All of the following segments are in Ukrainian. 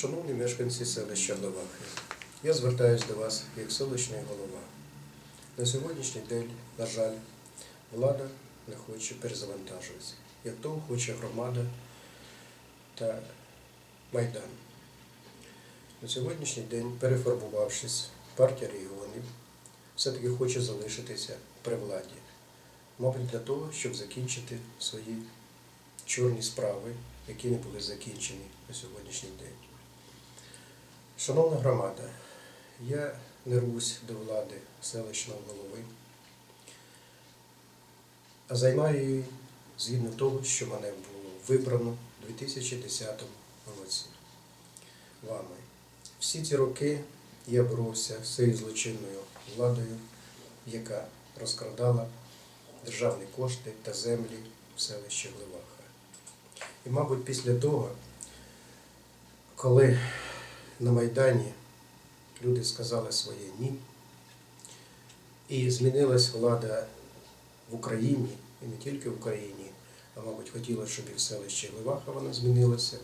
Шановні мешканці селища Левахи, я звертаюся до вас як селищний голова. На сьогоднішній день, на жаль, влада не хоче перезавантажуватися, як того хоче громада та Майдан. На сьогоднішній день, перефарбувавшись, партія регіонів все-таки хоче залишитися при владі. Мабуть, для того, щоб закінчити свої чорні справи, які не були закінчені на сьогоднішній день. Шановна громада, я не рвусь до влади селищного голови, а займаю її згідно того, що мене було вибрано у 2010 році вами. Всі ці роки я боровся з цією злочинною владою, яка розкрадала державні кошти та землі в селищі Глеваха. І, мабуть, після того, коли на Майдані люди сказали своє ні, і змінилась влада в Україні, і не тільки в Україні, а мабуть, хотілося, щоб і в селищі Глеваха вона змінилася.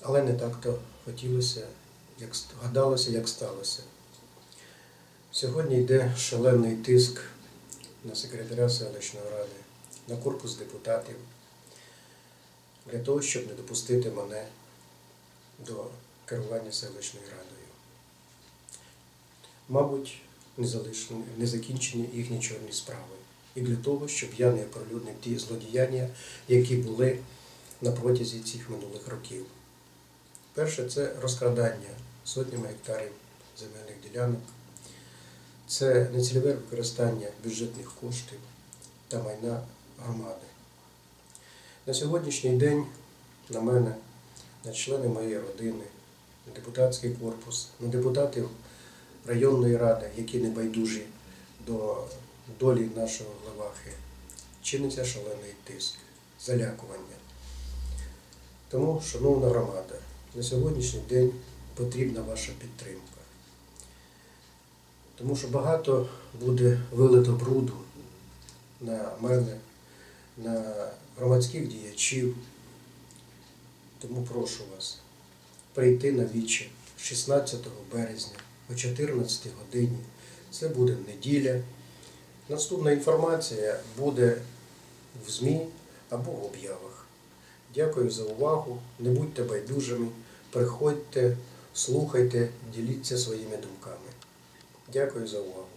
Але не так-то хотілося, як гадалося, як сталося. Сьогодні йде шалений тиск на секретаря селищної ради, на корпус депутатів для того, щоб не допустити мене до керування селищною радою. Мабуть, не, закінчені їхні чорні справи. І для того, щоб я не оприлюднив ті злодіяння, які були на протязі цих минулих років. Перше це розкрадання сотнями гектарів земельних ділянок, це нецільове використання бюджетних коштів та майна громади. На сьогоднішній день на мене, на члени моєї родини, на депутатський корпус, на депутатів районної ради, які не байдужі до долі нашого главахи, чиниться шалений тиск, залякування. Тому, шановна громада, на сьогоднішній день потрібна ваша підтримка. Тому що багато буде вилито бруду на мене, на громадських діячів. Тому прошу вас прийти на віче 16 березня о 14 годині. Це буде неділя. Наступна інформація буде в ЗМІ або в об'явах. Дякую за увагу. Не будьте байдужими. Приходьте, слухайте, діліться своїми думками. Дякую за увагу.